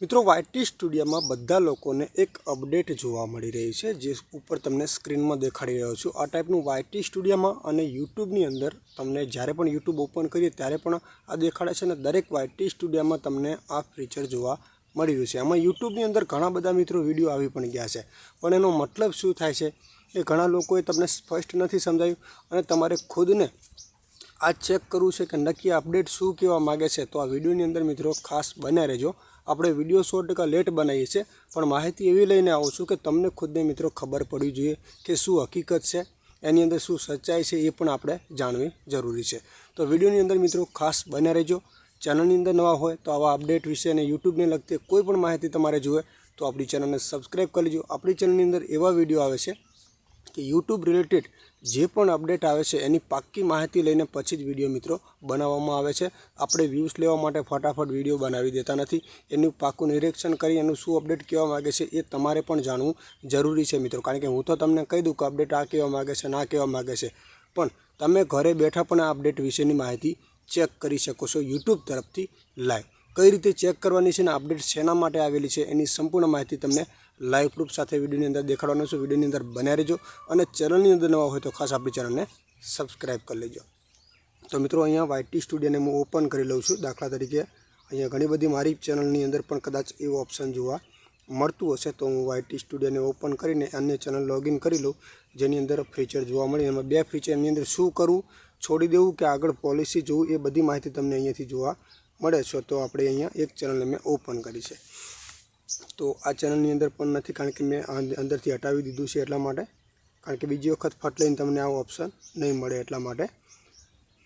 મિત્રો વાયટી સ્ટુડિયોમાં બધા લોકોને એક અપડેટ જોવા મળી રહી છે, જે ઉપર તમને સ્ક્રીનમાં દેખાડી રહ્યો છું. આ ટાઈપનું વાયટી સ્ટુડિયોમાં અને યુટ્યુબની અંદર તમને જ્યારે પણ યુટ્યુબ ઓપન કરીએ ત્યારે પણ આ દેખાડે છે અને દરેક વાયટી સ્ટુડિયોમાં તમને આ ફીચર જોવા મળી રહ્યું છે. આમાં યુટ્યુબની અંદર ઘણા બધા મિત્રો વીડિયો આવી પણ ગયા છે. પણ એનો મતલબ શું થાય છે? એ ઘણા લોકોએ તમને સ્પષ્ટ નથી સમજાયું અને તમારે ખુદને આ ચેક કરવું છે કે નક્કી અપડેટ શું કહેવા માગે છે, તો આ વિડીયોની અંદર મિત્રો ખાસ બન્યા રહેજો. આપણે વીડિયો સો ટકા લેટ બનાવીએ છીએ, પણ માહિતી એવી લઈને આવું છું કે તમને ખુદને મિત્રો ખબર પડવી જોઈએ કે શું હકીકત છે, એની અંદર શું સચ્ચાઈ છે એ પણ આપણે જાણવી જરૂરી છે. તો વિડીયોની અંદર મિત્રો ખાસ બન્યા રહેજો. ચેનલની અંદર નવા હોય તો આવા અપડેટ વિશે અને યુટ્યુબને લગતી કોઈ પણ માહિતી તમારે જોઈએ તો આપણી ચેનલને સબસ્ક્રાઈબ કરી લેજો. આપણી ચેનલની અંદર એવા વીડિયો આવે છે કે યુટ્યુબ રિલેટેડ જે પણ અપડેટ આવે છે, એની પાક્કી માહિતી લઈને પછી જ વીડિયો મિત્રો બનાવવામાં આવે છે. આપણે વ્યૂઝ લેવા માટે ફટાફટ વીડિયો બનાવી દેતા નથી. એનું પાક્કું નિરીક્ષણ કરી એનું શું અપડેટ કહેવા માગે છે એ તમારે પણ જાણવું જરૂરી છે મિત્રો. કારણ કે હું તો તમને કહી દઉં કે અપડેટ આ કહેવા માગે છે ના કહેવા માગે છે. પણ તમે ઘરે બેઠા પણ આ અપડેટ વિશેની માહિતી ચેક કરી શકો છો યુટ્યુબ તરફથી લાઈવ કઈ રીતે ચેક કરવાની છે ને અપડેટ શેના માટે આવેલી છે એની સંપૂર્ણ માહિતી તમને લાઈવ પ્રૂફ સાથે વિડીયોની અંદર દેખાડવાનો છું. વિડીયોની અંદર બન્યા રહેજો અને ચેનલની અંદર નવા હોય તો ખાસ આપણી ચેનલને સબસ્ક્રાઈબ કરી લેજો. તો મિત્રો, અહીંયા વાયટી સ્ટુડિયોને હું ઓપન કરી લઉં છું. દાખલા તરીકે અહીંયા ઘણી બધી મારી ચેનલની અંદર પણ કદાચ એવું ઓપ્શન જોવા મળતું હશે તો હું વાયટી સ્ટુડિયોને ઓપન કરીને અન્ય ચેનલ લોગિન કરી લઉં, જેની અંદર ફીચર જોવા મળે. એમાં બે ફીચર એની અંદર શું કરવું, છોડી દેવું કે આગળ પોલિસી જોવું, એ બધી માહિતી તમને અહીંયાથી જોવા મળે છે. તો આપણે અહીંયા એક ચેનલને મેં ઓપન કરી છે. તો આ ચેનલની અંદર પણ નથી, કારણ કે મેં અંદરથી હટાવી દીધું છે એટલા માટે. કારણ કે બીજી વખત ફટ લઈને તમને આ ઓપ્શન નહીં મળે એટલા માટે.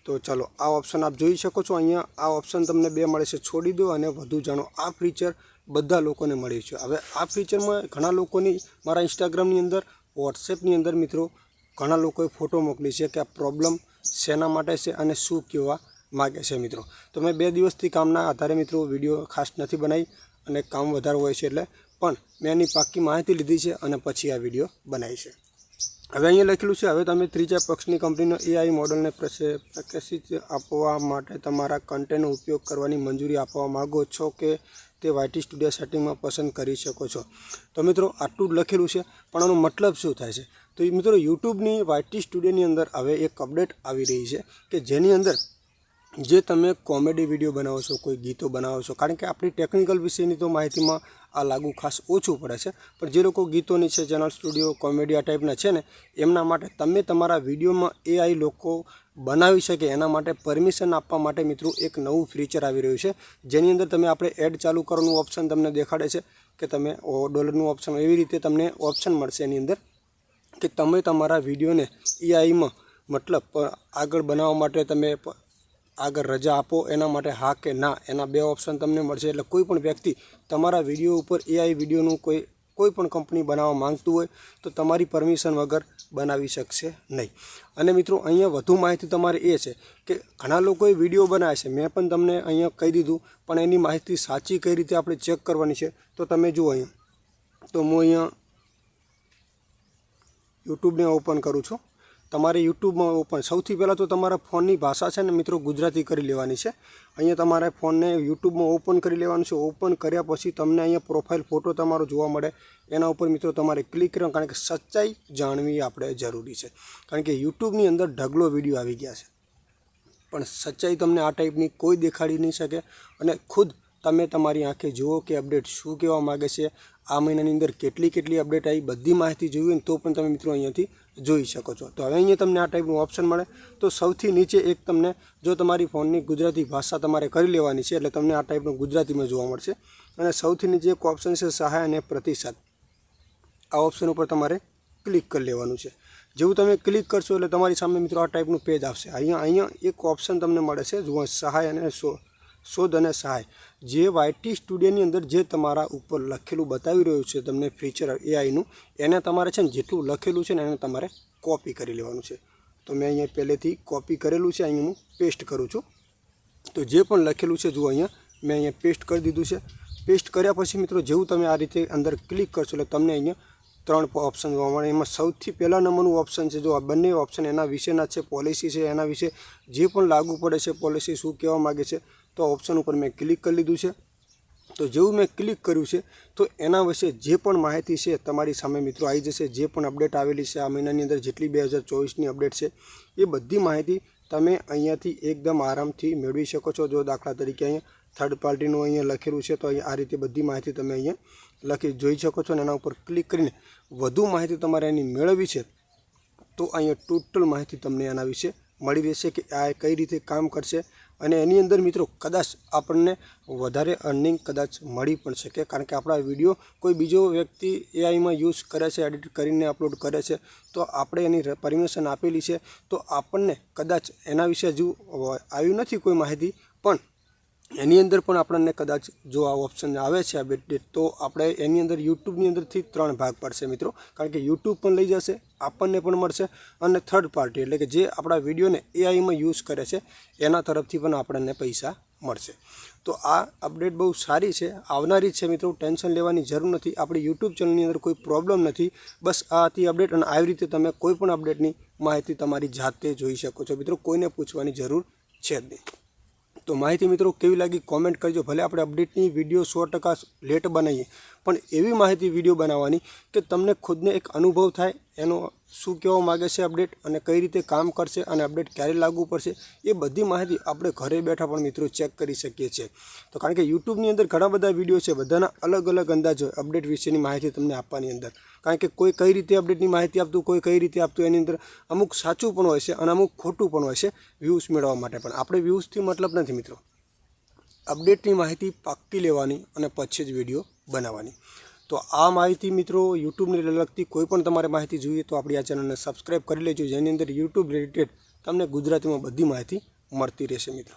તો ચાલો, આ ઓપ્શન આપ જોઈ શકો છો. અહીંયા આ ઓપ્શન તમને બે મળે છે, છોડી દો અને વધુ જાણો. આ ફીચર બધા લોકોને મળ્યું છે. હવે આ ફીચરમાં ઘણા લોકોની, મારા ઇન્સ્ટાગ્રામની અંદર વોટ્સએપની અંદર મિત્રો, ઘણા લોકોએ ફોટો મોકલી છે કે આ પ્રોબ્લેમ શેના માટે છે અને શું કહેવા માગે છે મિત્રો. તો મેં બે દિવસથી કામના આધારે મિત્રો વીડિયો ખાસ નથી બનાવી. અને કામ વધારે હોય છે એટલે પણ મેં એની પાક્કી માહિતી લીધી છે અને પછી આ વીડિયો બનાવી છે. હવે અહીંયા લખેલું છે, હવે તમે ત્રીજા પક્ષની કંપનીનો એઆઈ મોડલને પ્રકાશિત આપવા માટે તમારા કન્ટેન્ટનો ઉપયોગ કરવાની મંજૂરી આપવા માગો છો કે તે વાયટી સ્ટુડિયો સેટિંગમાં પસંદ કરી શકો છો? તો મિત્રો, આટલું લખેલું છે, પણ આનો મતલબ શું થાય છે? તો મિત્રો યુટ્યુબની વાયટી સ્ટુડિયોની અંદર હવે એક અપડેટ આવી રહી છે કે જેની અંદર જે તમે કોમેડી વીડિયો બનાવો છો, કોઈ ગીતો બનાવો છો, કારણ કે આપણી ટેકનિકલ વિશેની તો માહિતીમાં આ લાગુ ખાસ ઓછું પડે છે. પણ જે લોકો ગીતોની છે ચેનલ સ્ટુડિયો કોમેડી આ ટાઈપના છે ને, એમના માટે તમે તમારા વિડીયોમાં એઆઈ લોકો બનાવી શકે, એના માટે પરમિશન આપવા માટે મિત્રો એક નવું ફીચર આવી રહ્યું છે. જેની અંદર તમે આપણે એડ ચાલુ કરવાનું ઓપ્શન તમને દેખાડે છે કે તમે ડોલરનું ઓપ્શન, એવી રીતે તમને ઓપ્શન મળશે એની અંદર કે તમે તમારા વિડીયોને એઆઈમાં મતલબ આગળ બનાવવા માટે તમે આગળ રજા આપો, એના માટે હા કે ના, એના બે ઓપ્શન તમને મળશે. એટલે કોઈ પણ વ્યક્તિ તમારા વીડિયો ઉપર એઆઈ વિડીયોનું કોઈ કોઈ પણ કંપની બનાવવા માંગતું હોય, તો તમારી પરમિશન વગર બનાવી શકશે નહીં. અને મિત્રો, અહીંયા વધુ માહિતી તમારે એ છે કે ઘણા લોકોએ વીડિયો બનાવે છે. મેં પણ તમને અહીંયા કહી દીધું, પણ એની માહિતી સાચી કઈ રીતે આપણે ચેક કરવાની છે, તો તમે જુઓ અહીંયા. તો હું અહીંયા યુટ્યુબને ઓપન કરું છું. તમારે યુટ્યુબમાં ઓપન સૌથી પહેલાં તો તમારા ફોનની ભાષા છે ને મિત્રો ગુજરાતી કરી લેવાની છે. અહીંયા તમારે ફોનને યુટ્યુબમાં ઓપન કરી લેવાનું છે. ઓપન કર્યા પછી તમને અહીંયા પ્રોફાઇલ ફોટો તમારો જોવા મળે. એના ઉપર મિત્રો તમારે ક્લિક કરવાનું, કારણ કે સચ્ચાઈ જાણવી આપણે જરૂરી છે. કારણ કે યુટ્યુબની અંદર ઢગલો વીડિયો આવી ગયા છે. પણ સચ્ચાઈ તમને આ ટાઈપની કોઈ દેખાડી નહીં શકે. અને ખુદ તમે તમારી આંખે જુઓ કે અપડેટ શું કહેવા માગે છે. આ મહિનાની અંદર કેટલી કેટલી અપડેટ આવી, બધી માહિતી ને તો પણ તમે મિત્રો અહીંયાથી જોઈ શકો છો. તો હવે અહીંયા તમને આ ટાઈપનું ઓપ્શન મળે. તો સૌથી નીચે એક તમને જો તમારી ફોનની ગુજરાતી ભાષા તમારે કરી લેવાની છે, એટલે તમને આ ટાઈપનું ગુજરાતીમાં જોવા મળશે. અને સૌથી નીચે એક ઓપ્શન છે સહાય અને પ્રતિસાદ. આ ઓપ્શન ઉપર તમારે ક્લિક કરી લેવાનું છે. જેવું તમે ક્લિક કરશો એટલે તમારી સામે મિત્રો આ ટાઈપનું પેજ આવશે. અહીંયા અહીંયા એક ઓપ્શન તમને મળે છે, જુઓ, સહાય અને શોધ અને સહાય. જે વાયટી સ્ટુડિયોની અંદર જે તમારા ઉપર લખેલું બતાવી રહ્યું છે તમને ફીચર એઆઈનું એને તમારે છે ને જેટલું લખેલું છે ને એને તમારે કોપી કરી લેવાનું છે. તો મેં અહીંયા પહેલેથી કોપી કરેલું છે, અહીંયા હું પેસ્ટ કરું છું. તો જે પણ લખેલું છે, જુઓ અહીંયા, મેં અહીંયા પેસ્ટ કરી દીધું છે. પેસ્ટ કર્યા પછી મિત્રો, જેવું તમે આ રીતે અંદર ક્લિક કરશો એટલે તમને અહીંયા ત્રણ ઓપ્શન જોવા મળે. એમાં સૌથી પહેલાં નંબરનું ઓપ્શન છે, જો આ બંને ઓપ્શન એના વિશેના છે પોલિસી છે, એના વિશે જે પણ લાગુ પડે છે પોલિસી શું કહેવા માગે છે તો ઓપ્શન ઉપર મેં ક્લિક કરી લીધું છે. તો જેવું મેં ક્લિક કર્યું છે, તો એના વિશે જે પણ માહિતી છે તમારી સામે મિત્રો આવી જશે. જે પણ અપડેટ આવેલી છે આ મહિનાની અંદર, જેટલી બે હજાર ચોવીસની અપડેટ છે, એ બધી માહિતી તમે અહીંયાથી એકદમ આરામથી મેળવી શકો છો. જો દાખલા તરીકે અહીંયા થર્ડ પાર્ટીનું અહીંયા લખેલું છે, તો અહીંયા આ રીતે બધી માહિતી તમે અહીંયા લખી જોઈ શકો છો અને એના ઉપર ક્લિક કરીને વધુ માહિતી તમારે એની મેળવવી છે, તો અહીંયા ટોટલ માહિતી તમને એના વિશે મળી રહેશે કે આ કઈ રીતે કામ કરશે અને એની અંદર મિત્રો કદાચ આપણને વધારે અર્નિંગ કદાચ મળી પણ શકે, કારણ કે આપણા વીડિયો કોઈ બીજો વ્યક્તિ એઆઈમાં યુઝ કરે છે એડિટ કરીને અપલોડ કરે છે, તો આપણે એની પરમિશન આપેલી છે, તો આપણને કદાચ એના વિશે હજુ આવ્યું નથી કોઈ માહિતી, પણ એની અંદર પણ આપણને કદાચ જો આ ઓપ્શન આવે છે આ બેટ તો આપણે એની અંદર યુટ્યુબની અંદરથી ત્રણ ભાગ પડશે મિત્રો. કારણ કે યુટ્યુબ પણ લઈ જશે, આપણને પણ મળશે, અને થર્ડ પાર્ટી એટલે કે જે આપણા વિડીયોને એઆઈમાં યુઝ કરે છે, એના તરફથી પણ આપણને પૈસા મળશે. તો આ અપડેટ બહુ સારી છે, આવનારી જ છે મિત્રો, ટેન્શન લેવાની જરૂર નથી. આપણી યુટ્યુબ ચેનલની અંદર કોઈ પ્રોબ્લેમ નથી. બસ આ હતી અપડેટ અને આવી રીતે તમે કોઈ પણ અપડેટની માહિતી તમારી જાતે જોઈ શકો છો મિત્રો. કોઈને પૂછવાની જરૂર છે જ નહીં. તો માહિતી મિત્રો કેવી લાગી કોમેન્ટ કરજો. ભલે આપણે અપડેટની વીડિયો સો ટકા લેટ બનાવીએ, પણ એવી માહિતી વીડિયો બનાવવાની કે તમને ખુદને એક અનુભવ થાય એનો શું કહેવા માગે છે અપડેટ અને કઈ રીતે કામ કરશે અને અપડેટ ક્યારે લાગુ પડશે, એ બધી માહિતી આપણે ઘરે બેઠા પણ મિત્રો ચેક કરી શકીએ છીએ. તો કારણ કે યુટ્યુબની અંદર ઘણા બધા વીડિયો છે, બધાના અલગ અલગ અંદાજ હોય અપડેટ વિશેની માહિતી તમને આપવાની અંદર. કારણ કે કોઈ કઈ રીતે અપડેટની માહિતી આપતું, કોઈ કઈ રીતે આપતું, એની અંદર અમુક સાચું પણ હોય છે અને અમુક ખોટું પણ હોય છે વ્યૂઝ મેળવવા માટે પણ. આપણે વ્યૂઝથી મતલબ નથી મિત્રો. અપડેટની માહિતી પાક્કી લેવાની અને પછી જ વીડિયો બનાવવાની. તો આ માહિતી મિત્રો યુટ્યુબને લગતી કોઈ પણ તમારે માહિતી જોઈએ તો આપણી આ ચેનલને સબસ્ક્રાઈબ કરી લેજો, જેની અંદર યુટ્યુબ રિલેટેડ તમને ગુજરાતીમાં બધી માહિતી મળતી રહેશે મિત્રો.